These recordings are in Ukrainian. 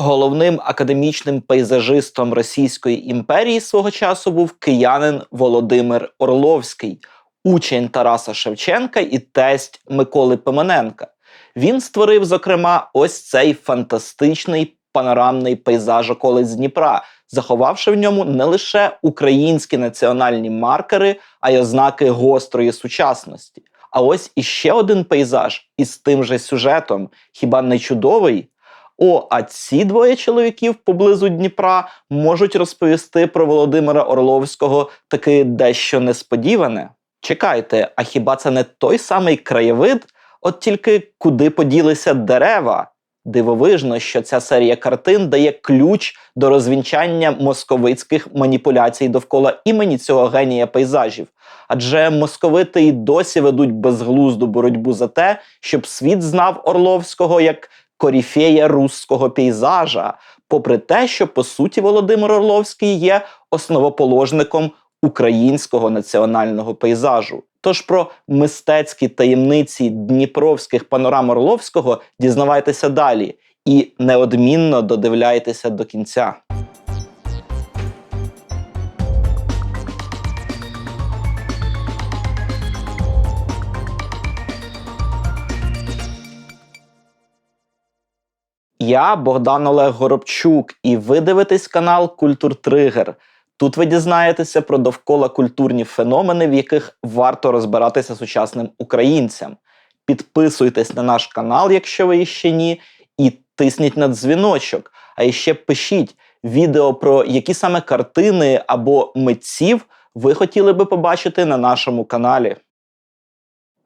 Головним академічним пейзажистом Російської імперії свого часу був киянин Володимир Орловський, учень Тараса Шевченка і тесть Миколи Пимененка. Він створив, зокрема, ось цей фантастичний панорамний пейзаж околиць Дніпра, заховавши в ньому не лише українські національні маркери, а й ознаки гострої сучасності. А ось іще один пейзаж із тим же сюжетом, хіба не чудовий? О, а ці двоє чоловіків поблизу Дніпра можуть розповісти про Володимира Орловського таки дещо несподіване. Чекайте, а хіба це не той самий краєвид? От тільки куди поділися дерева? Дивовижно, що ця серія картин дає ключ до розвінчання московицьких маніпуляцій довкола імені цього генія пейзажів. Адже московити й досі ведуть безглузду боротьбу за те, щоб світ знав Орловського як коріфея руського пейзажа, попри те, що по суті Володимир Орловський є основоположником українського національного пейзажу. Тож про мистецькі таємниці дніпровських панорам Орловського дізнавайтеся далі і неодмінно додивляйтеся до кінця. Я Богдан Олег Горобчук, і ви дивитесь канал Культур Тригер. Тут ви дізнаєтеся про довкола культурні феномени, в яких варто розбиратися сучасним українцям. Підписуйтесь на наш канал, якщо ви ще ні, і тисніть на дзвіночок. А ще пишіть відео про які саме картини або митців ви хотіли би побачити на нашому каналі.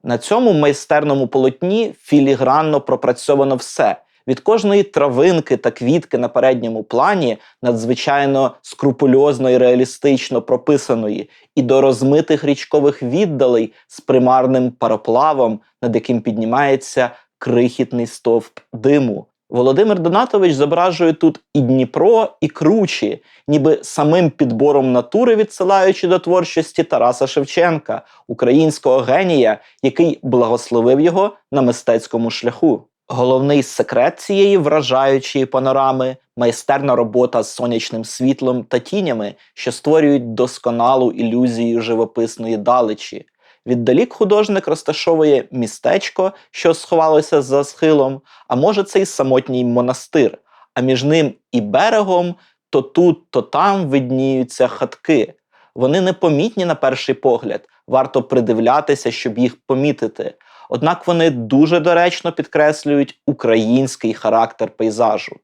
На цьому майстерному полотні філігранно пропрацьовано все. Від кожної травинки та квітки на передньому плані, надзвичайно скрупульозно і реалістично прописаної, і до розмитих річкових віддалей з примарним пароплавом, над яким піднімається крихітний стовп диму. Володимир Донатович зображує тут і Дніпро, і кручі, ніби самим підбором натури відсилаючи до творчості Тараса Шевченка, українського генія, який благословив його на мистецькому шляху. Головний секрет цієї вражаючої панорами майстерна робота з сонячним світлом та тінями, що створюють досконалу ілюзію живописної далечі. Віддалік художник розташовує містечко, що сховалося за схилом, а може це й самотній монастир. А між ним і берегом то тут, то там видніються хатки. Вони непомітні на перший погляд, варто придивлятися, щоб їх помітити. Однак вони дуже доречно підкреслюють український характер пейзажу.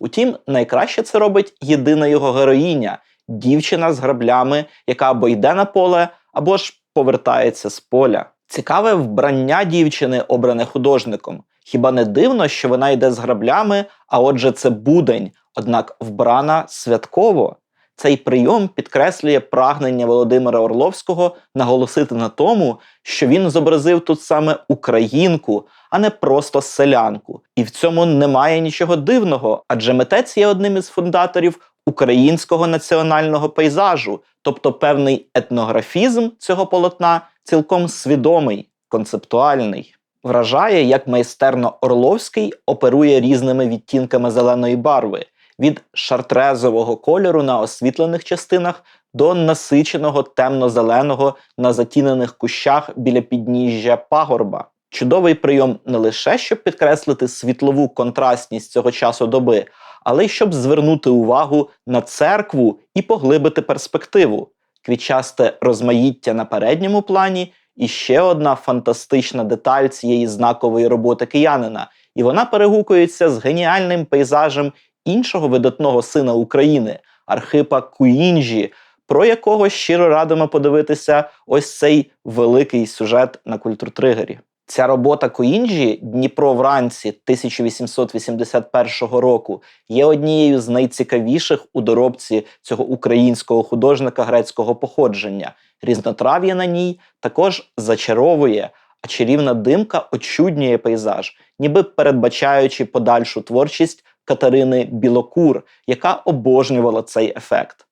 Утім, найкраще це робить єдина його героїня дівчина з граблями, яка або йде на поле, або ж повертається з поля. Цікаве вбрання дівчини, обране художником. Хіба не дивно, що вона йде з граблями, а отже, це будень, однак вбрана святково. Цей прийом підкреслює прагнення Володимира Орловського наголосити на тому, що він зобразив тут саме українку, а не просто селянку. І в цьому немає нічого дивного, адже митець є одним із фундаторів українського національного пейзажу, тобто певний етнографізм цього полотна цілком свідомий, концептуальний. Вражає, як майстерно Орловський оперує різними відтінками зеленої барви від шартрезового кольору на освітлених частинах до насиченого темно-зеленого на затінених кущах біля підніжжя пагорба. Чудовий прийом не лише щоб підкреслити світлову контрастність цього часу доби, але й щоб звернути увагу на церкву і поглибити перспективу, квітчасте розмаїття на передньому плані і ще одна фантастична деталь цієї знакової роботи киянина, і вона перегукується з геніальним пейзажем іншого видатного сина України Архипа Куінжі, про якого щиро радимо подивитися ось цей великий сюжет на культуртригері. Ця робота Куінджі Дніпро вранці 1881 року є однією з найцікавіших у доробці цього українського художника грецького походження. Різнотрав'я на ній також зачаровує, а чарівна димка очуднює пейзаж, ніби передбачаючи подальшу творчість Катерини Білокур, яка обожнювала цей ефект.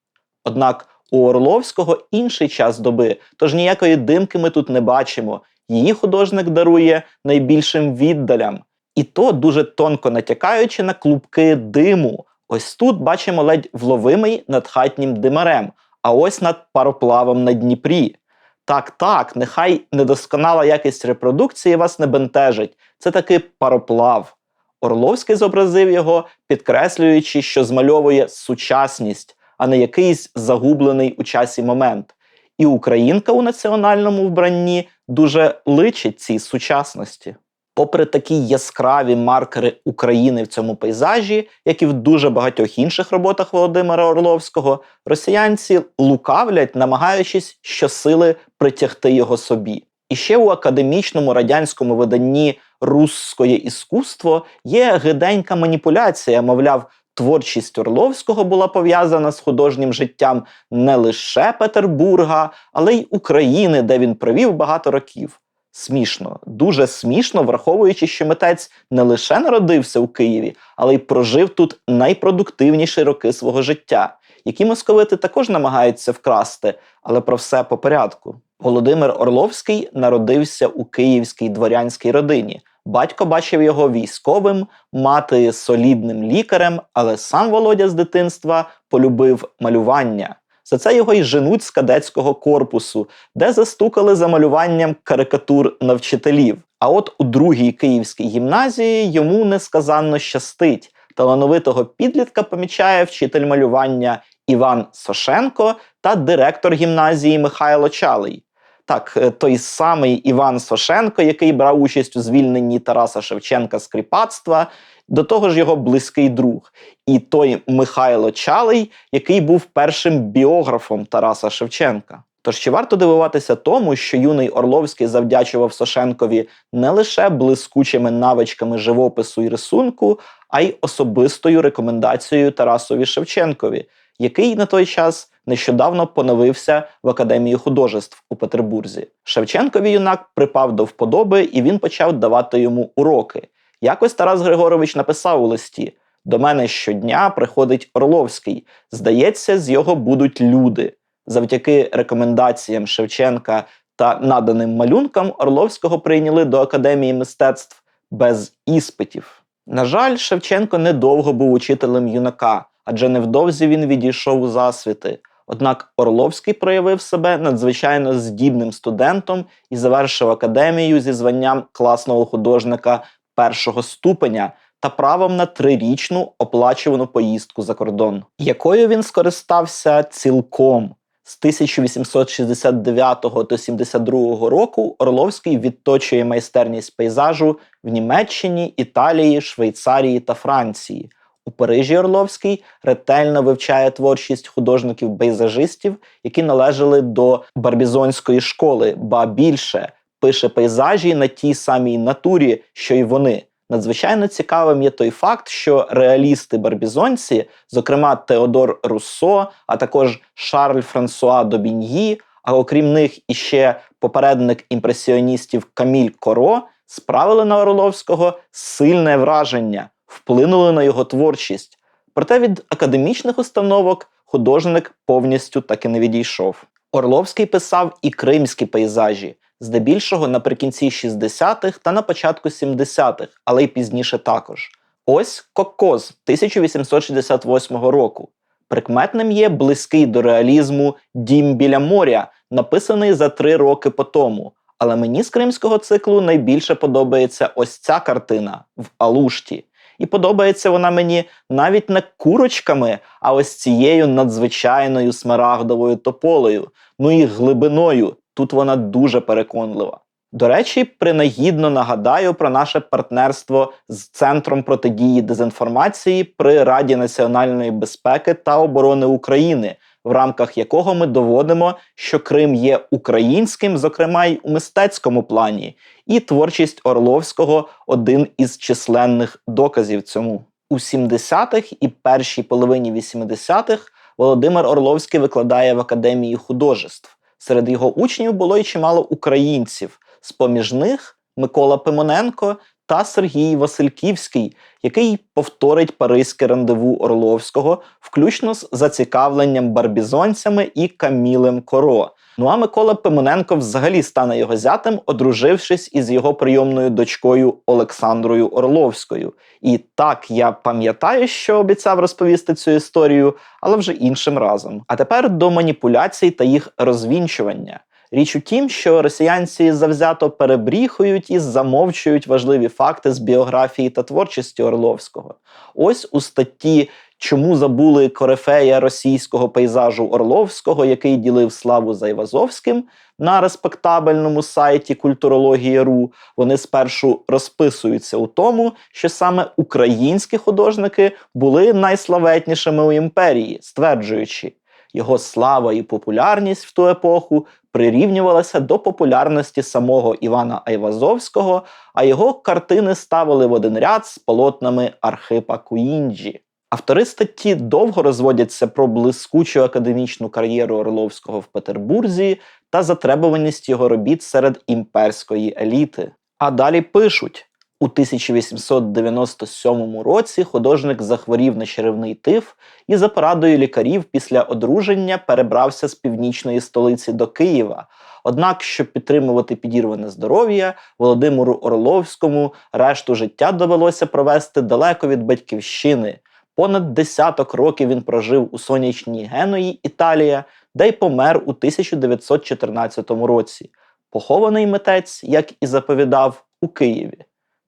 Однак у Орловського інший час доби, тож ніякої димки ми тут не бачимо. Її художник дарує найбільшим віддалям. І то дуже тонко натякаючи на клубки диму. Ось тут бачимо ледь вловимий над хатнім димарем, а ось над пароплавом на Дніпрі. Так, так, нехай недосконала якість репродукції вас не бентежить. Це таки пароплав. Орловський зобразив його, підкреслюючи, що змальовує сучасність, а не якийсь загублений у часі момент. І українка у національному вбранні дуже личить цій сучасності. Попри такі яскраві маркери України в цьому пейзажі, як і в дуже багатьох інших роботах Володимира Орловського, росіянці лукавлять, намагаючись щосили притягти його собі. І ще у академічному радянському виданні Русське іскусство є гиденька маніпуляція, мовляв, творчість Орловського була пов'язана з художнім життям не лише Петербурга, але й України, де він провів багато років. Смішно, дуже смішно, враховуючи, що митець не лише народився у Києві, але й прожив тут найпродуктивніші роки свого життя, які московити також намагаються вкрасти, але про все по порядку. Володимир Орловський народився у київській дворянській родині. Батько бачив його військовим, мати солідним лікарем, але сам Володя з дитинства полюбив малювання. За це його й женуть з кадетського корпусу, де застукали за малюванням карикатур на вчителів. А от у другій київській гімназії йому несказанно щастить. Талановитого підлітка помічає вчитель малювання Іван Сошенко та директор гімназії Михайло Чалий. Так, е, той самий Іван Сошенко, який брав участь у звільненні Тараса Шевченка з кріпацтва, до того ж його близький друг. І той Михайло Чалий, який був першим біографом Тараса Шевченка. Тож чи варто дивуватися тому, що юний Орловський завдячував Сошенкові не лише блискучими навичками живопису і рисунку, а й особистою рекомендацією Тарасові Шевченкові, який на той час нещодавно поновився в Академії художеств у Петербурзі. Шевченкові юнак припав до вподоби, і він почав давати йому уроки. Якось Тарас Григорович написав у листі: до мене щодня приходить Орловський. Здається, з його будуть люди. Завдяки рекомендаціям Шевченка та наданим малюнкам Орловського прийняли до Академії мистецтв без іспитів. На жаль, Шевченко недовго був учителем юнака, адже невдовзі він відійшов у засвіти. Однак Орловський проявив себе надзвичайно здібним студентом і завершив академію зі званням класного художника першого ступеня та правом на трирічну оплачувану поїздку за кордон, якою він скористався цілком. З 1869 до 72 року Орловський відточує майстерність пейзажу в Німеччині, Італії, Швейцарії та Франції. У Парижі Орловський ретельно вивчає творчість художників-пейзажистів, які належали до барбізонської школи, ба більше пише пейзажі на тій самій натурі, що й вони. Надзвичайно цікавим є той факт, що реалісти-барбізонці, зокрема Теодор Руссо, а також Шарль Франсуа Добіньї, а окрім них іще попередник імпресіоністів Каміль Коро, справили на Орловського сильне враження, вплинули на його творчість. Проте від академічних установок художник повністю так і не відійшов. Орловський писав і кримські пейзажі, здебільшого наприкінці 60-х та на початку 70-х, але й пізніше також. Ось Кокоз 1868 року. Прикметним є близький до реалізму Дім біля моря, написаний за три роки по тому. Але мені з кримського циклу найбільше подобається ось ця картина в Алушті. І подобається вона мені навіть не курочками, а ось цією надзвичайною смарагдовою тополею, ну і глибиною. Тут вона дуже переконлива. До речі, принагідно нагадаю про наше партнерство з Центром протидії дезінформації при Раді національної безпеки та оборони України, в рамках якого ми доводимо, що Крим є українським, зокрема й у мистецькому плані, і творчість Орловського один із численних доказів цьому. У 70-х і першій половині 80-х Володимир Орловський викладає в Академії художеств. Серед його учнів було й чимало українців, з поміж них Микола Пимоненко та Сергій Васильківський, який повторить паризьке рандеву Орловського, включно з зацікавленням барбізонцями і Камілем Коро. Ну а Микола Пимоненко взагалі стане його зятем, одружившись із його прийомною дочкою Олександрою Орловською. І так я пам'ятаю, що обіцяв розповісти цю історію, але вже іншим разом. А тепер до маніпуляцій та їх розвінчування. Річ у тім, що росіянці завзято перебріхують і замовчують важливі факти з біографії та творчості Орловського. Ось у статті Чому забули корифея російського пейзажу Орловського, який ділив славу за Івазовським на респектабельному сайті Культурологія.ру, вони спершу розписуються у тому, що саме українські художники були найславетнішими у імперії, стверджуючи, його слава і популярність в ту епоху прирівнювалася до популярності самого Івана Айвазовського, а його картини ставили в один ряд з полотнами Архипа Куінджі. Автори статті довго розводяться про блискучу академічну кар'єру Орловського в Петербурзі та затребуваність його робіт серед імперської еліти. А далі пишуть: у 1897 році художник захворів на черевний тиф і за порадою лікарів після одруження перебрався з північної столиці до Києва. Однак, щоб підтримувати підірване здоров'я, Володимиру Орловському решту життя довелося провести далеко від батьківщини. Понад десяток років він прожив у сонячній Геної, Італія, де й помер у 1914 році. Похований митець, як і заповідав, у Києві.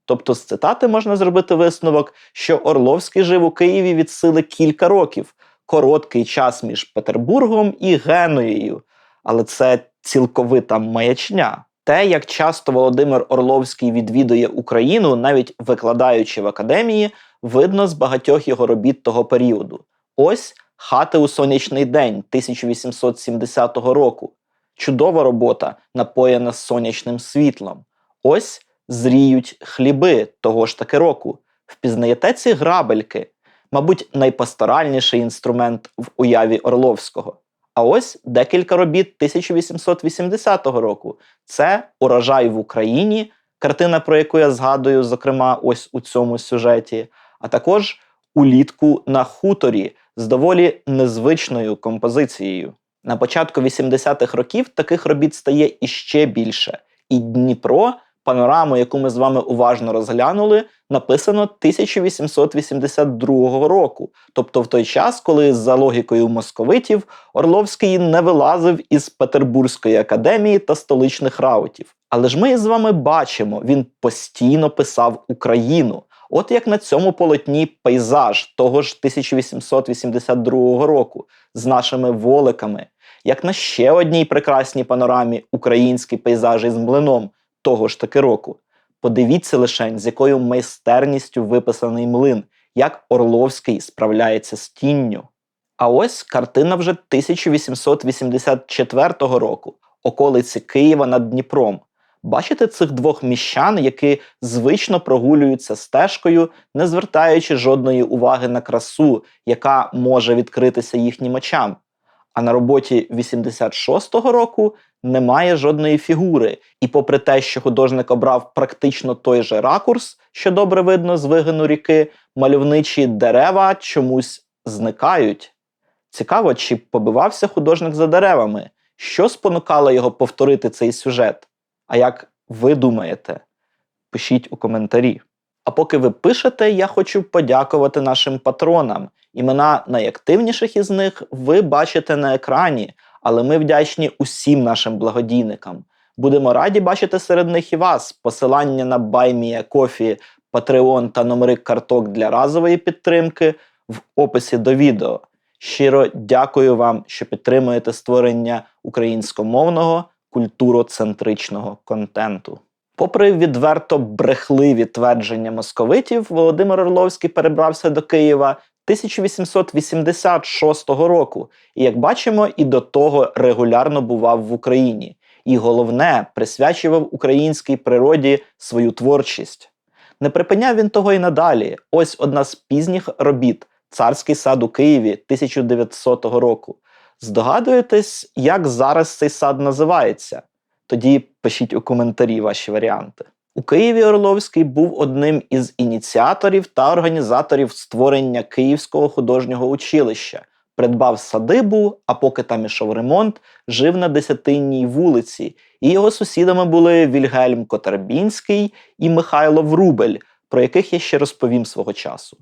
Тобто з цитати можна зробити висновок, що Орловський жив у Києві від сили кілька років, короткий час між Петербургом і Геноєю. Але це цілковита маячня. Те, як часто Володимир Орловський відвідує Україну, навіть викладаючи в академії, видно з багатьох його робіт того періоду. Ось хати у сонячний день 1870 року. Чудова робота, напоєна сонячним світлом. Ось зріють хліби того ж таки року. Впізнаєте ці грабельки, мабуть, найпасторальніший інструмент в уяві Орловського. А ось декілька робіт 1880 року. Це урожай в Україні, картина, про яку я згадую, зокрема, ось у цьому сюжеті, а також улітку на хуторі з доволі незвичною композицією. На початку 80-х років таких робіт стає іще більше. І Дніпро, панораму, яку ми з вами уважно розглянули, написано 1882 року, тобто в той час, коли за логікою московитів Орловський не вилазив із Петербурзької академії та столичних раутів. Але ж ми з вами бачимо, він постійно писав Україну. От як на цьому полотні пейзаж того ж 1882 року з нашими воликами, як на ще одній прекрасній панорамі український пейзаж із млином того ж таки року. Подивіться лише, з якою майстерністю виписаний млин, як Орловський справляється з тінню. А ось картина вже 1884 року, околиці Києва над Дніпром. Бачите цих двох міщан, які звично прогулюються стежкою, не звертаючи жодної уваги на красу, яка може відкритися їхнім очам. А на роботі 86-го року немає жодної фігури, і попри те, що художник обрав практично той же ракурс, що добре видно з вигину ріки, мальовничі дерева чомусь зникають. Цікаво, чи побивався художник за деревами, що спонукало його повторити цей сюжет? А як ви думаєте? Пишіть у коментарі. А поки ви пишете, я хочу подякувати нашим патронам. Імена найактивніших із них ви бачите на екрані, але ми вдячні усім нашим благодійникам. Будемо раді бачити серед них і вас. Посилання на BuyMeACoffee, Patreon та номери карток для разової підтримки в описі до відео. Щиро дякую вам, що підтримуєте створення українськомовного культуроцентричного контенту. Попри відверто брехливі твердження московитів, Володимир Орловський перебрався до Києва 1886 року, і, як бачимо, і до того регулярно бував в Україні. І головне, присвячував українській природі свою творчість. Не припиняв він того і надалі. Ось одна з пізніх робіт Царський сад у Києві 1900 року. Здогадуєтесь, як зараз цей сад називається? Тоді пишіть у коментарі ваші варіанти. У Києві Орловський був одним із ініціаторів та організаторів створення Київського художнього училища, придбав садибу, а поки там ішов ремонт, жив на десятинній вулиці, і його сусідами були Вільгельм Котарбінський і Михайло Врубель, про яких я ще розповім свого часу.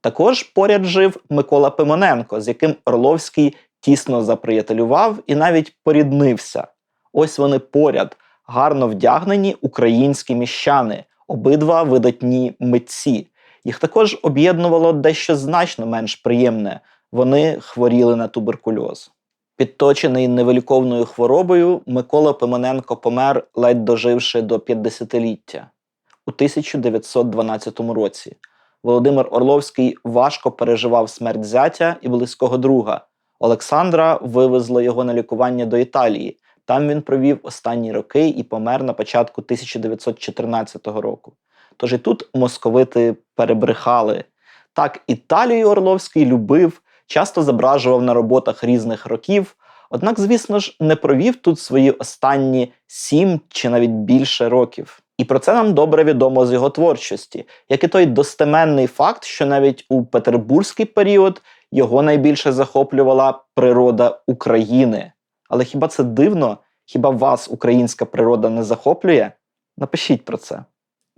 Також поряд жив Микола Пимоненко, з яким Орловський тісно заприятелював і навіть поріднився. Ось вони поряд, гарно вдягнені українські міщани, обидва видатні митці. Їх також об'єднувало дещо значно менш приємне вони хворіли на туберкульоз. Підточений невиліковною хворобою, Микола Пимоненко помер, ледь доживши до 50-ліття у 1912 році. Володимир Орловський важко переживав смерть зятя і близького друга. Олександра вивезло його на лікування до Італії. Там він провів останні роки і помер на початку 1914 року. Тож і тут московити перебрехали. Так, Італію Орловський любив, часто зображував на роботах різних років, однак, звісно ж, не провів тут свої останні сім чи навіть більше років. І про це нам добре відомо з його творчості, як і той достеменний факт, що навіть у петербурзький період його найбільше захоплювала природа України. Але хіба це дивно? Хіба вас українська природа не захоплює? Напишіть про це.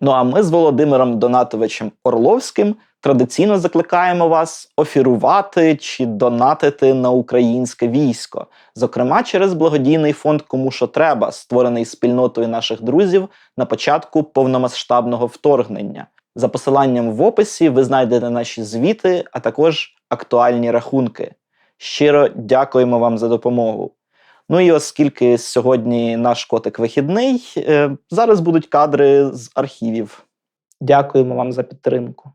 Ну а ми з Володимиром Донатовичем Орловським традиційно закликаємо вас офірувати чи донатити на українське військо, зокрема через благодійний фонд Кому що треба, створений спільнотою наших друзів на початку повномасштабного вторгнення. За посиланням в описі ви знайдете наші звіти, а також актуальні рахунки. Щиро дякуємо вам за допомогу. Ну і оскільки сьогодні наш котик вихідний, е, зараз будуть кадри з архівів. Дякуємо вам за підтримку.